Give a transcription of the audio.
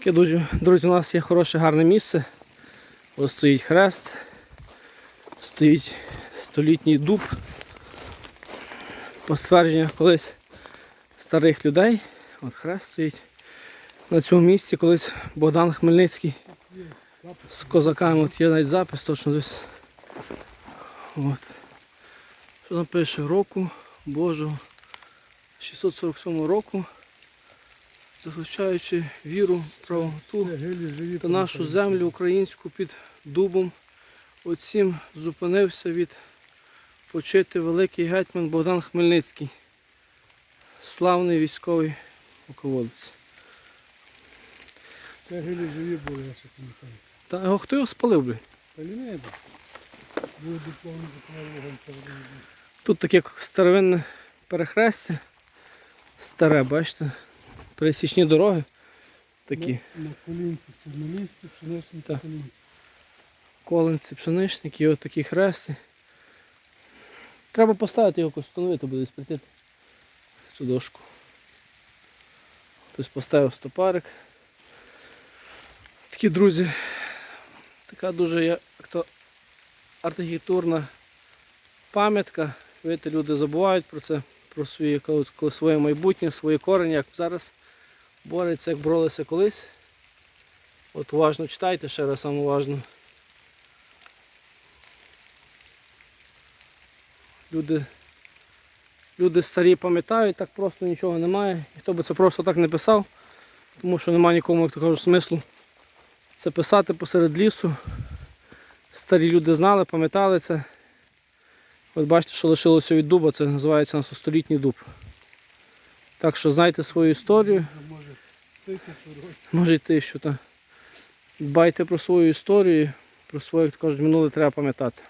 Таке дуже, друзі, у нас є хороше гарне місце. Ось стоїть хрест, стоїть столітній дуб. По ствердженнях колись старих людей. От хрест стоїть. На цьому місці колись Богдан Хмельницький з козаками. От є навіть запис точно десь. От. Що там пише року Божого 647 року, захищаючи віру, правоту та нашу землю українську під дубом. Оцім зупинився від почити великий гетьман Богдан Хмельницький, славний військовий полководець. Це гилі живі були, я ще пам'ятаю. Та його хто його спалив, блін? Та диплом, диплом. Тут таке старовинне перехрестя. Старе, бачите? Пересічні дороги такі. На, на колінці, чорнолісці, пшеничні Так. колінці. Колинці, пшеничники, і от такі хрести. Треба поставити його якось встановити, буде десь прийти цю дошку. Хтось поставив стопарик. Такі друзі. Така дуже як то архітектурна пам'ятка. Видите, люди забувають про це, про своє, коли- коли своє майбутнє, свої корені, як зараз борються, як боролися колись. От уважно читайте ще раз саме уважно. Люди, люди старі пам'ятають, так просто нічого немає. Хто би це просто так не писав, тому що немає нікому, як то смислу це писати посеред лісу. Старі люди знали, пам'ятали це. От бачите, що лишилося від дуба, це називається у нас столітній дуб. Так що знайте свою історію, Може, йти, що то. Дбайте про свою історію, про своє, як кажуть, минуле треба пам'ятати.